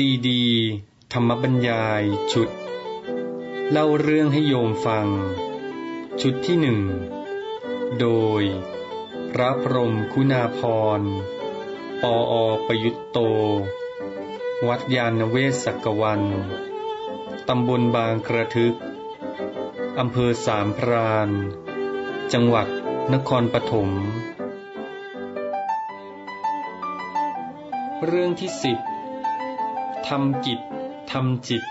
ซีดี ธรรมบรรยายชุด เล่าเรื่องให้โยมฟัง ชุดที่หนึ่ง โดย พระพรมคุณาพร ปออประยุตโต วัดยาณเวศกกวัน ตำบลบางกระทึก อำเภอสามพราน จังหวัดนครปฐม เรื่องที่สิบ ทำกิจทำจิต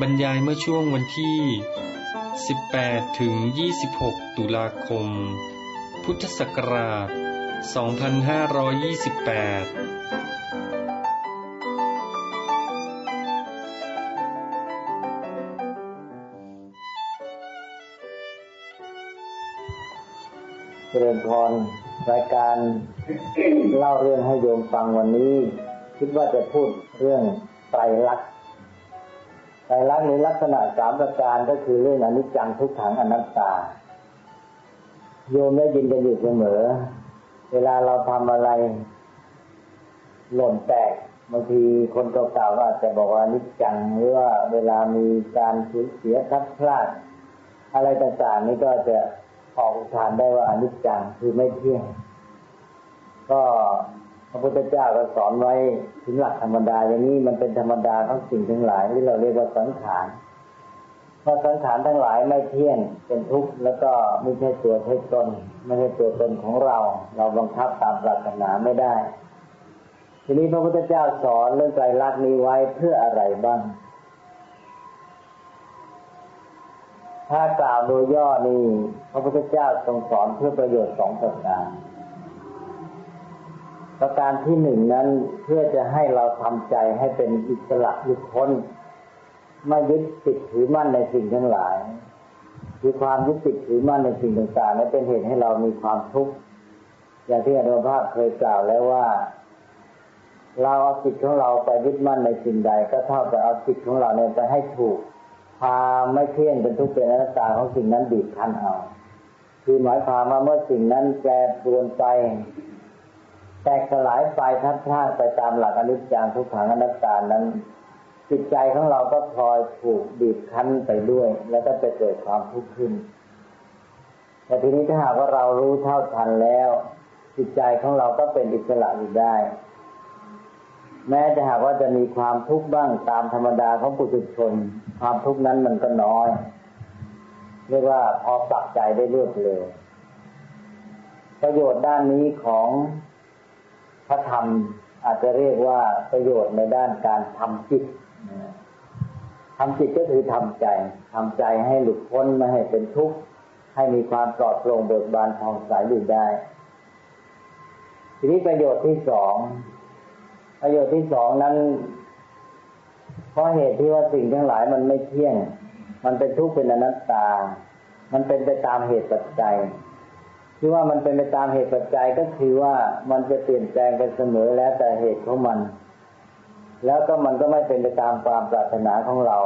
บรรยายเมื่อช่วงวันที่ 18 ถึง 26 ตุลาคม พุทธศักราช 2528เจริญพรรายการเล่าเรื่องให้โยมฟังวันนี้ คิดว่าจะพูดเรื่องไตรลักษณ์ไตรลักษณ์ในลักษณะสามประการก็คือเรื่องอนิจจังทุกขังอนัตตา โยมได้ยินกันอยู่เสมอ เวลาเราทำอะไร หล่นแตกบางทีคนเก่าๆก็อาจจะบอกว่าอนิจจังหรือว่าเวลามีการสูญเสียทัดพลาด อะไรต่างๆนี่ก็จะออกอุทานได้ว่าอนิจจังคือไม่เที่ยง ก็ ระพุทธเจ้าก็สอนไว้ถึงหลักธรรมดา อย่างนี้มันเป็นธรรมดาของสิ่งทั้งหลายที่เราเรียกว่าสังขารเพราะสังขารทั้งหลายไม่เที่ยงเป็นทุกข์แล้วก็ไม่ใช่ตัวใช่ตนไม่ใช่ตัวตนของเรา เราบังคับตามปรารถนาไม่ได้ ทีนี้พระพุทธเจ้าสอนเรื่องไตรลักษณ์นี้ไว้เพื่ออะไรบ้าง ถ้ากล่าวโดยย่อนี้พระพุทธเจ้าทรงสอนเพื่อประโยชน์สองประการ ประการที่หนึ่งนั้นเพื่อจะให้เราทำใจให้เป็นอิสระหลุดพ้นไม่ยึดติดถือมั่นในสิ่งทั้งหลาย คือความยึดติดถือมั่นในสิ่งต่างๆนั้นเป็นเหตุให้เรามีความทุกข์อย่างที่อนุภาพเคยกล่าวแล้วว่า เราเอาจิตของเราไปยึดมั่นในสิ่งใด ก็เท่ากับเอาจิตของเราเนี่ยไปให้ถูกความไม่เที่ยงเป็นทุกข์เป็นอนัตตาของสิ่งนั้นบีบคั้นเอา คือหมายความว่าเมื่อสิ่งนั้นแปรปรวนไป แตกสลายไปทัดท่าไปตามหลักอนิจจังทุกขังอนัตตานั้น จิตใจของเราก็พลอยถูกบีบคั้นไปด้วย แล้วก็จะเกิดความทุกข์ขึ้น แต่ทีนี้ถ้าหากว่าเรารู้เท่าทันแล้ว จิตใจของเราก็เป็นอิสระอยู่ได้ แม้จะหากว่าจะมีความทุกข์บ้างตามธรรมดาของปุถุชน ความทุกข์นั้นมันก็น้อยเรียกว่าพอปรับใจได้รวดเร็วประโยชน์ด้านนี้ของ พระธรรมอาจจะเรียกว่าประโยชน์ในด้านการทำจิตทำจิตก็คือทำใจทำใจให้หลุดพ้นไม่ให้เป็นทุกข์ให้มีความปลอดโปร่งเบิกบานผ่องใสอยู่ได้ ทีนี้ประโยชน์ที่สองประโยชน์ที่สองนั้นเพราะเหตุที่ว่าสิ่งทั้งหลายมันไม่เที่ยง มันเป็นทุกข์เป็นอนัตตา มันเป็นไปตามเหตุปัจจัย ที่ว่ามันเป็นไปตามเหตุปัจจัยก็คือว่ามันจะเปลี่ยนแปลงไปเสมอแล้วแต่เหตุของมัน แล้วก็มันก็ไม่เป็นไปตามความปรารถนาของเรา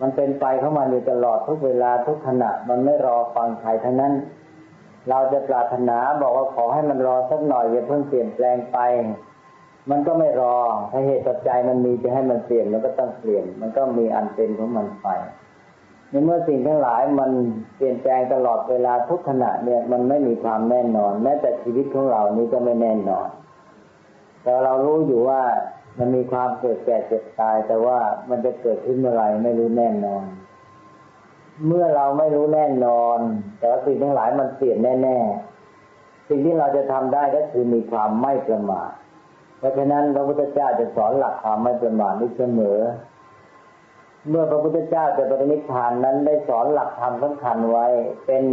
มันเป็นไปของมันอยู่ตลอดทุกเวลาทุกขณะ มันไม่รอฟังใครทั้งนั้น เราจะปรารถนาบอกว่าขอให้มันรอสักหน่อยอย่าเพิ่งเปลี่ยนแปลงไป มันก็ไม่รอถ้าเหตุปัจจัยมันมีจะให้มันเปลี่ยนมันก็ต้องเปลี่ยน มันก็มีอันเป็นของมันไป ในเมื่อสิ่งทั้งหลายมันเปลี่ยนแปลงตลอดเวลาทุกขณะเนี่ยมันไม่มีความแน่นอน แม้แต่ชีวิตของเรานี้ก็ไม่แน่นอน แต่เรารู้อยู่ว่ามันมีความเกิดแก่เจ็บตาย แต่ว่ามันจะเกิดขึ้นเมื่อไรไม่รู้แน่นอน เมื่อเราไม่รู้แน่นอน แต่ว่าสิ่งทั้งหลายมันเปลี่ยนแน่ๆสิ่งที่เราจะทำได้ก็คือมีความไม่ประมาทเพราะฉะนั้นพระพุทธเจ้าจะสอนหลักความไม่ประมาทนี้เสมอ เมื่อพระพุทธเจ้าจะปรินิพพานนั้นได้สอนหลักธรรมสำคัญไว้ เป็น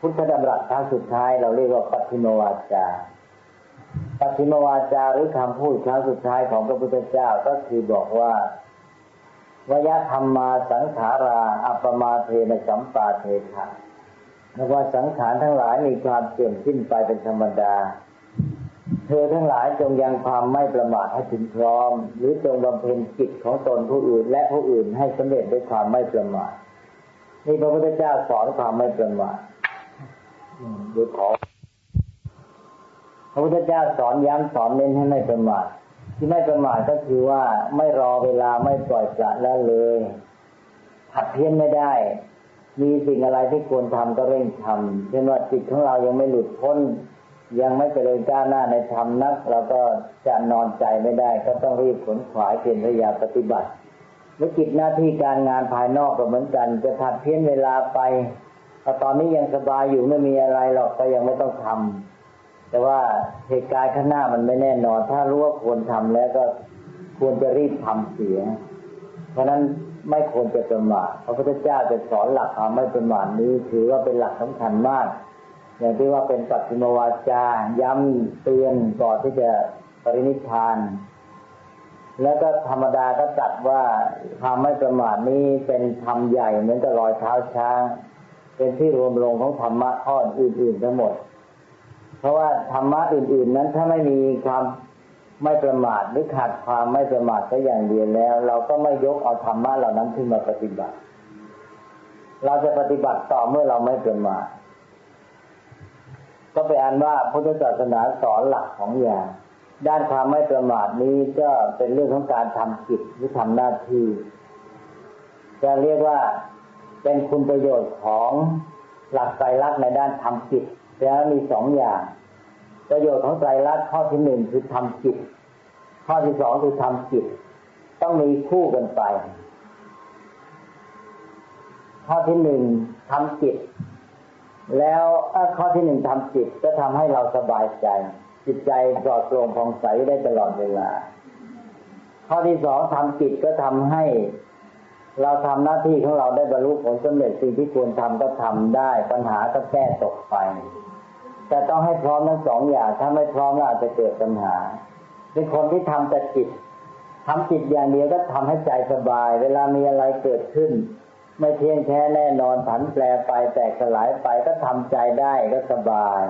พุทธดำรัสครั้งสุดท้าย เราเรียกว่าปัิโมวาจาปัิโมวาจาหรือคำพูดครั้งสุดท้ายของพระพุทธเจ้าก็คือบอกว่าวยธรรมมาสังขาราอัปมาเทนสัมปาเทถะนว่าสังขารทั้งหลายมีความเสื่อมสิ้นไปเป็นธรรมดา เธอทั้งหลายจงยังความไม่ประมาทให้ถึงพร้อม หรือจงบำเพ็ญกิจของตนผู้อื่น และผู้อื่นให้สำเร็จด้วยความไม่ประมาทนี่พระพุทธเจ้าสอนความไม่ประมาทดูขอพระพุทธเจ้าสอนย้ำสอนเน้นให้ไม่ประมาทที่ไม่ประมาทก็คือว่าไม่รอเวลาไม่ปล่อยปละละเลยผัดเพี้ยนไม่ได้ มีสิ่งอะไรที่ควรทำก็เร่งทำเช่นว่าจิตของเรายังไม่หลุดพ้น ยังไม่เจริญก้าวหน้าในธรรมนัก เราก็จะนอนใจไม่ได้ ก็ต้องรีบขนขวายเพียรพยายามปฏิบัติวิกิจหน้าที่การงานภายนอกก็เหมือนกัน จะผัดเพี้ยนเวลาไปพอตอนนี้ยังสบายอยู่ไม่มีอะไรหรอกก็ยังไม่ต้องทำแต่ว่าเหตุการณ์ข้างหน้ามันไม่แน่นอน ถ้ารู้ว่าควรทำแล้วก็ควรจะรีบทำเสีย เพราะนั้นไม่ควรจะประมาทพระพุทธเจ้าจะสอนหลักความไม่ประมาทนี้ถือว่าเป็นหลักสำคัญมาก อย่างที่ว่าเป็นปัจจิมวาจา ย้ำเตือนก่อนที่จะปรินิพพาน แล้วก็ธรรมดาก็จัดว่าความไม่ประมาทนี้เป็นธรรมใหญ่เหมือนกับรอยเท้าช้าง เป็นที่รวมลงของธรรมะข้ออื่นๆทั้งหมด เพราะว่าธรรมะอื่น ๆ นั้นถ้าไม่มีความไม่ประมาทหรือขาดความไม่ประมาทก็อย่างเดียวแล้ว เราก็ไม่ยกเอาธรรมะเหล่านั้นขึ้นมาปฏิบัติ เราจะปฏิบัติต่อเมื่อเราไม่ประมาท ก็ไปอ่านว่าพุทธศาสนาสอนหลักของอย่าง ด้านความไม่ประมาทนี้ก็เป็นเรื่องของการทำกิจหรือทำหน้าที่จะเรียกว่าเป็นคุณประโยชน์ของหลักไตรลักษณ์ในด้านทำจิตแล้วมีสองอย่าง ประโยชน์ของไตรลักษณ์ข้อที่หนึ่งคือทำจิตข้อที่สองคือทำจิตต้องมีคู่กันไป ข้อที่หนึ่งทำจิต แล้วข้อที่หนึ่งทำจิตก็ทำให้เราสบายใจ จิตใจปลอดโปร่งผ่องใสได้ตลอดเวลา ข้อที่สองทำจิตก็ทำให้ เราทำหน้าที่ของเราได้บรรลุผลสำเร็จสิ่งที่ควรทำก็ทำได้ ปัญหาก็แก้ตกไป แต่ต้องให้พร้อมทั้งสองอย่างถ้าไม่พร้อมแล้วอาจจะเกิดปัญหาเป็นคนที่ทำแต่จิตทำจิตอย่างเดียวก็ทำให้ใจสบาย เวลามีอะไรเกิดขึ้น ไม่เที่ยงแท้แน่นอนผันแปรไปแตกสลายไปก็ทำใจได้ก็สบาย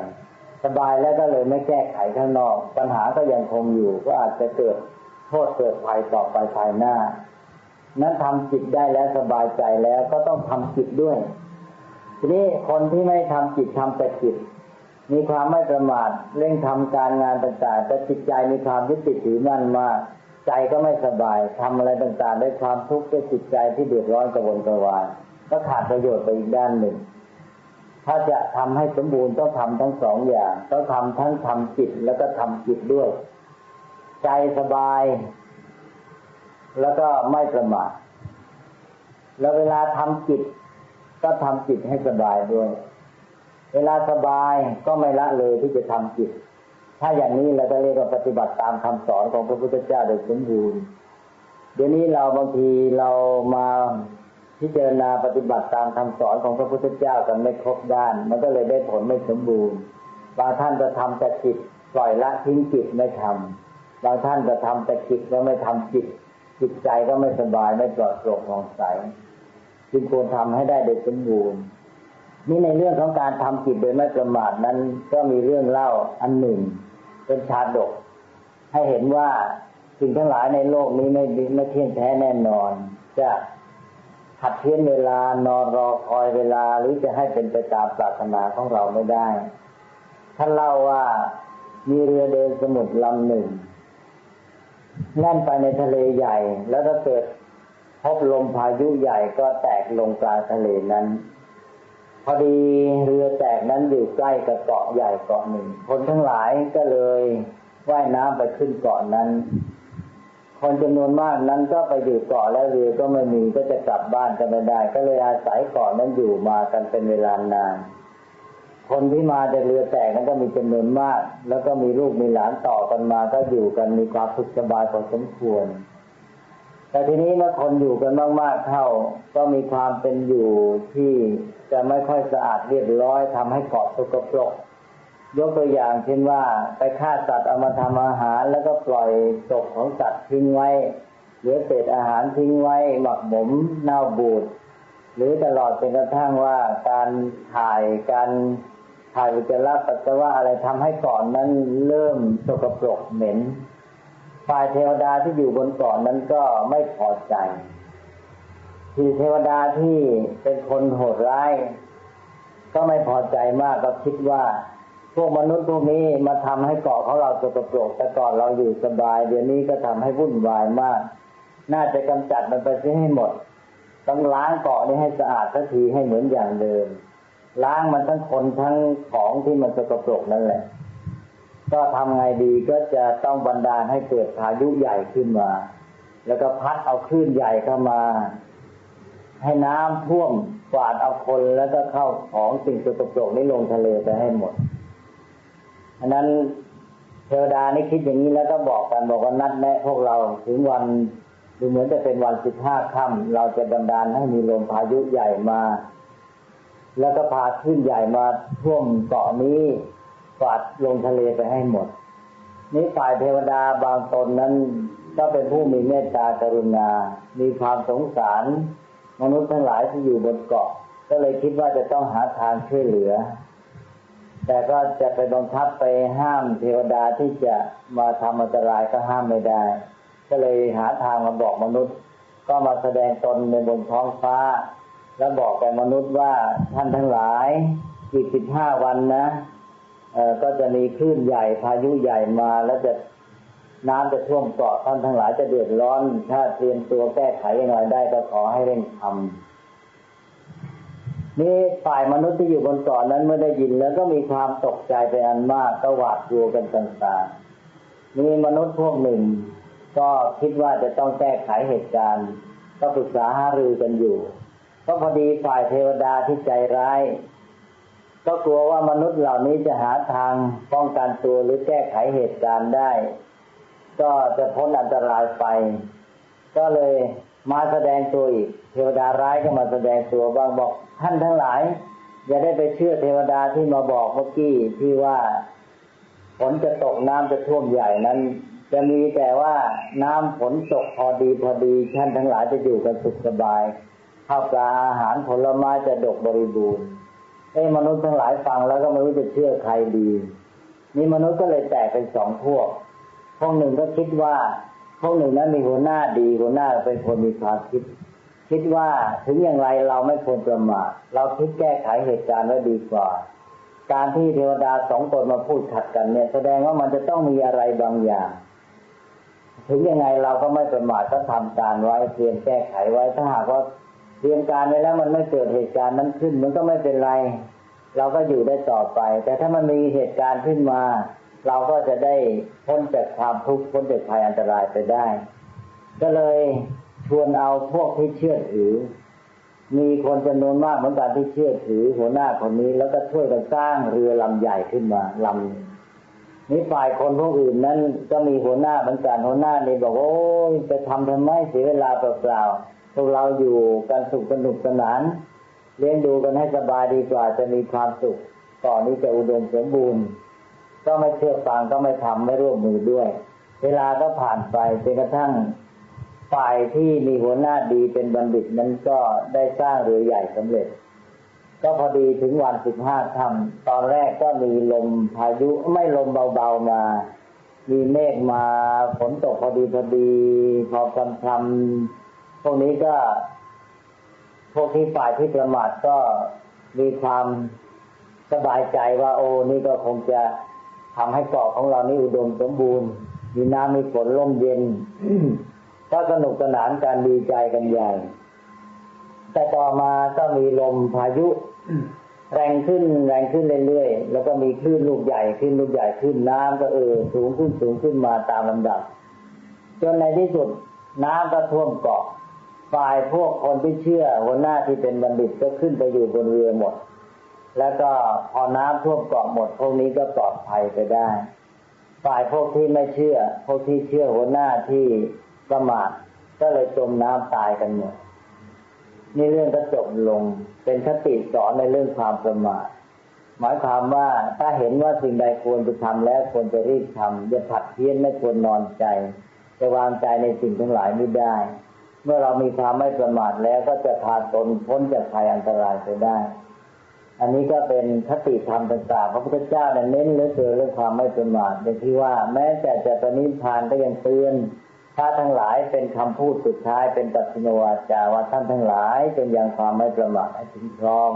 สบายแล้วก็เลยไม่แก้ไขข้างนอก ปัญหาก็ยังคงอยู่ ก็อาจจะเกิดโทษเกิดภัยต่อไปภายหน้า นั้นทำจิตได้แล้วสบายใจแล้วก็ต้องทำจิตด้วยทีนี้คนที่ไม่ทำจิตทำแต่จิต มีความไม่ประมาทเร่งทำการงานต่างๆแต่จิตใจมีความยึดติดถือมั่นมาก ใจก็ไม่สบายทำอะไรต่างๆด้วยความทุกข์ด้วยจิตใจที่เดือดร้อนกระวนกระวายก็ขาดประโยชน์ไปอีกด้านหนึ่ง ถ้าจะทำให้สมบูรณ์ต้องทำทั้งสองอย่าง ต้องทำทั้งทำจิตแล้วก็ทำจิตด้วย ใจสบาย แล้วก็ไม่ประมาทแล้วเวลาทำจิต ก็ทำจิตให้สบายด้วย เวลาสบายก็ไม่ละเลยที่จะทำจิต ถ้าอย่างนี้เราจะเรียกว่าปฏิบัติตามคำสอนของพระพุทธเจ้าโดยสมบูรณ์เดี๋ยวนี้เราบางทีเรามาพิจารณาปฏิบัติตามคำสอนของพระพุทธเจ้ากันไม่ครบด้าน มันก็เลยได้ผลไม่สมบูรณ์ บางท่านจะทำแต่จิตปล่อยละทิ้งจิตไม่ทำบางท่านจะทำแต่จิตแล้วไม่ทำจิต จิตใจก็ไม่สบายไม่ปลอดโปร่งผ่องใสจึงควรทำให้ได้โดยสมบูรณ์นี่ในเรื่องของการทำจิตโดยไม่ประมาทนั้นก็มีเรื่องเล่าอันหนึ่ง เป็นชาดก ให้เห็นว่าสิ่งทั้งหลายในโลกนี้ไม่ไม่เที่ยงแท้แน่นอน จะหัดเพี้ยนเวลานอนรอคอยเวลาหรือจะให้เป็นไปตามปรารถนาของเราไม่ได้ ท่านเล่าว่ามีเรือเดินสมุทรลำหนึ่งแล่นไปในทะเลใหญ่ แล้วถ้าเกิดพบลมพายุใหญ่ก็แตกลงกลางทะเลนั้น พอดีเรือแตกนั้นอยู่ใกล้กับเกาะใหญ่เกาะหนึ่ง คนทั้งหลายก็เลยว่ายน้ำไปขึ้นเกาะนั้น คนจำนวนมากนั้นก็ไปอยู่เกาะแล้วเรือก็ไม่มีก็จะกลับบ้านกันไม่ได้ ก็เลยอาศัยเกาะนั้นอยู่มากันเป็นเวลานาน คนที่มาจากเรือแตกนั้นก็มีจำนวนมาก แล้วก็มีลูกมีหลานต่อกันมาก็อยู่กันมีความสุขสบายพอสมควรแต่ทีนี้เมื่อคนอยู่กันมากๆเข้าก็มีความเป็นอยู่ที่ จะไม่ค่อยสะอาดเรียบร้อยทำให้เกาะสกปรก ยกตัวอย่างเช่นว่าไปฆ่าสัตว์เอามาทำอาหารแล้วก็ปล่อยศพของสัตว์ทิ้งไว้หลือเศษอาหารทิ้งไว้หมักหมมเน่าบูดหรือตลอดเป็นกระทั่งว่าการถ่ายการถ่ายอุจาระปัสสาวะอะไรทำให้เกาะนนั้นเริ่มสกปรกเหม็นฝ่ายเทวดาที่อยู่บนเกาะนนั้นก็ไม่พอใจ ที่เทวดาที่เป็นคนโหดร้าย ก็ไม่พอใจมากก็คิดว่า พวกมนุษย์พวกนี้มาทำให้เกาะของเราสกปรกแต่ก่อนเราอยู่สบาย เดี๋ยวนี้ก็ทำให้วุ่นวายมาก น่าจะกำจัดมันไปเสียให้หมด ต้องล้างเกาะนี้ให้สะอาดสักทีให้เหมือนอย่างเดิม ล้างมันทั้งคนทั้งของที่มันสกปรกนั่นแหละ ก็ทำไงดีก็จะต้องบันดาลให้เกิดพายุใหญ่ขึ้นมาแล้วก็พัดเอาคลื่นใหญ่เข้ามา ให้น้ำท่วมกวาดเอาคนแล้วก็เข้าของสิ่งสกปรกนี้ลงทะเลไปให้หมดอันนั้นเทวดานี่คิดอย่างนี้แล้วก็บอกกันบอกว่านัดแนะพวกเราถึงวันดูเหมือนจะเป็นวันสิบห้าค่ำเราจะบันดาลให้มีลมพายุใหญ่มา แล้วก็พาขึ้นใหญ่มาท่วมเกาะนี้กวาดลงทะเลไปให้หมด นี้ฝ่ายเทวดาบางตนนั้นก็เป็นผู้มีเมตตากรุณา มีความสงสาร มนุษย์ทั้งหลายที่อยู่บนเกาะ ก็เลยคิดว่าจะต้องหาทางช่วยเหลือ แต่ก็จะไปบังคับไปห้ามเทวดาที่จะมาทำอันตรายก็ห้ามไม่ได้ ก็เลยหาทางมาบอกมนุษย์ ก็มาแสดงตนในบนท้องฟ้า แล้วบอกแก่มนุษย์ว่าท่านทั้งหลายอีกสิบห้าวันนะเออก็จะมีคลื่นใหญ่พายุใหญ่มาแล้วจะ น้ำจะท่วมเกาะท่านทั้งหลายจะเดือดร้อน ถ้าเตรียมตัวแก้ไขยังไงได้ก็ขอให้เร่งทำนี่ฝ่ายมนุษย์ที่อยู่บนเกาะนนั้นเมื่อได้ยินแล้วก็มีความตกใจไปอันมากก็หวาดกลัวกันต่างๆมีมนุษย์พวกหนึ่ง ก็คิดว่าจะต้องแก้ไขเหตุการณ์ ก็ปรึกษาหารือกันอยู่ก็พอดีฝ่ายเทวดาที่ใจร้าย ก็กลัวว่ามนุษย์เหล่านี้จะหาทางป้องกันตัวหรือแก้ไขเหตุการณ์ได้ ก็จะพ้นอันตรายไป ก็เลยมาแสดงตัวอีก เทวดาร้ายก็มาแสดงตัวบางบอกท่านทั้งหลาย อย่าได้ไปเชื่อเทวดาที่มาบอกเมื่อกี้ที่ว่าฝนจะตกน้ำจะท่วมใหญ่นั้น จะมีแต่ว่าน้ำฝนตกพอดีพอดีท่านทั้งหลายจะอยู่กันสุขสบายข้าวปลาอาหารผลไม้จะดกบริบูรณ์เอ้มนุษย์ทั้งหลายฟังแล้วก็ไม่รู้จะเชื่อใครดีนี่มนุษย์ก็เลยแตกเป็นสองพวก พวกหนึ่งก็คิดว่าพวกหนึ่งนั้นมีหัวหน้าดีหัวหน้าเป็นคนมีความคิด คิดว่าถึงอย่างไรเราไม่ควรประมาทเราคิดแก้ไขเหตุการณ์ไว้ดีกว่า การที่เทวดาสองตนมาพูดขัดกันเนี่ย แสดงว่ามันจะต้องมีอะไรบางอย่าง ถึงยังไงเราก็ไม่ประมาทก็ทำการไว้เตรียมแก้ไขไว้ถ้าหากว่าเตรียมการไว้แล้วมันไม่เกิดเหตุการณ์นั้นขึ้น มันก็ไม่เป็นไร เราก็อยู่ได้ต่อไป แต่ถ้ามันมีเหตุการณ์ขึ้นมา เราก็จะได้พ้นจากความทุกข์พ้นจากภัยอันตรายไปได้ ก็เลยชวนเอาพวกที่เชื่อถือ มีคนจำนวนมากเหมือนกันที่เชื่อถือ หัวหน้าคนนี้แล้วก็ช่วยกันสร้างเรือลำใหญ่ขึ้นมาลำนี้ฝ่ายคนพวกอื่นนั้น ก็มีหัวหน้าเหมือนกันหัวหน้านี่บอกโอ้ยจะทำทำไมเสียเวลาเปล่าๆพวกเราอยู่กันสุขสนุกสนาน เลี้ยงดูกันให้สบายดีกว่าจะมีความสุขต่อนนี้จะอุดมสมบูรณ์ ก็ไม่เชื่อฟังก็ไม่ทำไม่ร่วมมือด้วย เวลาก็ผ่านไปจนกระทั่งฝ่ายที่มีหัวหน้าดีเป็นบัณฑิตนั้นก็ได้สร้างเรือใหญ่สำเร็จ ก็พอดีถึงวันสิบห้าค่ำตอนแรกก็มีลมพายุไม่ลมเบาๆมา มีเมฆมาฝนตกพอดีพอดีพอคำคำพวกนี้ก็ พวกที่ฝ่ายที่ประมาทก็มีความสบายใจว่าโอ้นี่ก็คงจะ ทำให้เกาะของเรานี่อุดมสมบูรณ์ มีน้ำมีฝนร่มเย็นก็สนุกสนานการดีใจกันใหญ่ แต่ต่อมาก็มีลมพายุ แรงขึ้นแรงขึ้นเรื่อยๆ แล้วก็มีคลื่นลูกใหญ่ขึ้นลูกใหญ่ขึ้นน้ำก็เออสูงขึ้นสูงขึ้นมาตามลำดับ จนในที่สุดน้ำก็ท่วมเกาะฝ่ายพวกคนที่เชื่อหัวหน้าที่เป็นบัณฑิตก็ขึ้นไปอยู่บนเรือหมด แล้วก็พอน้ำท่วมเกาะหมด พวกนี้ก็ปลอดภัยไปได้ ฝ่ายพวกที่ไม่เชื่อ พวกที่เชื่อหัวหน้าที่ประมาทก็เลยจมน้ำตายกันหมดนี่เรื่องก็จบลง เป็นคติสอนในเรื่องความประมาทหมายความว่าถ้าเห็นว่าสิ่งใดควรจะทำแล้วควรจะรีบทำอย่าผัดเพี้ยนไม่ควรนอนใจจะวางใจในสิ่งทั้งหลายไม่ได้ เมื่อเรามีความไม่ประมาทแล้วก็จะพาตนพ้นจากภัยอันตรายไปได้ อันนี้ก็เป็นคติธรรมต่างๆ พระพุทธเจ้าเน้นเรื่องเรื่องความไม่ประมาทในที่ว่าแม้แต่จะปณิพานก็ยังเตือนพระทั้งหลายเป็นคำพูดสุดท้ายเป็นตัดสินวาจาว่าท่านทั้งหลายจงยังความไม่ประมาทให้ถึงพร้อม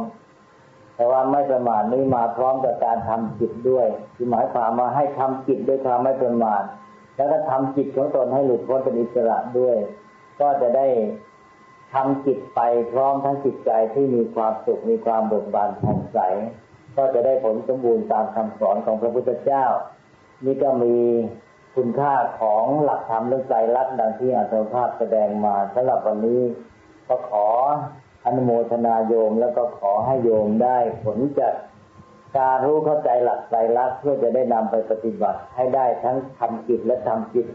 แต่ว่าไม่ประมาทนี้มาพร้อมกับการทำจิตด้วยคือหมายความมาให้ทำจิตด้วยความไม่ประมาทแล้วก็ทำจิตของตนให้หลุดพ้นเป็นอิสระด้วย ก็จะได้ ทำจิตไปพร้อมทั้งจิตใจที่มีความสุขมีความเบิกบานผ่องใส ก็จะได้ผลสมบูรณ์ตามคำสอนของพระพุทธเจ้า นี่ก็มีคุณค่าของหลักธรรมเรื่องใจรักดังที่อาตมาภาพแสดงมาสำหรับวันนี้ก็ขออนุโมทนาโยมแล้วก็ขอให้โยมได้ผลจากการรู้เข้าใจหลักใจรักเพื่อจะได้นำไปปฏิบัติ ให้ได้ทั้งทำจิตและทำจิต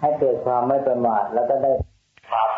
ให้เกิดความไม่ประมาทแล้วก็ได้ความ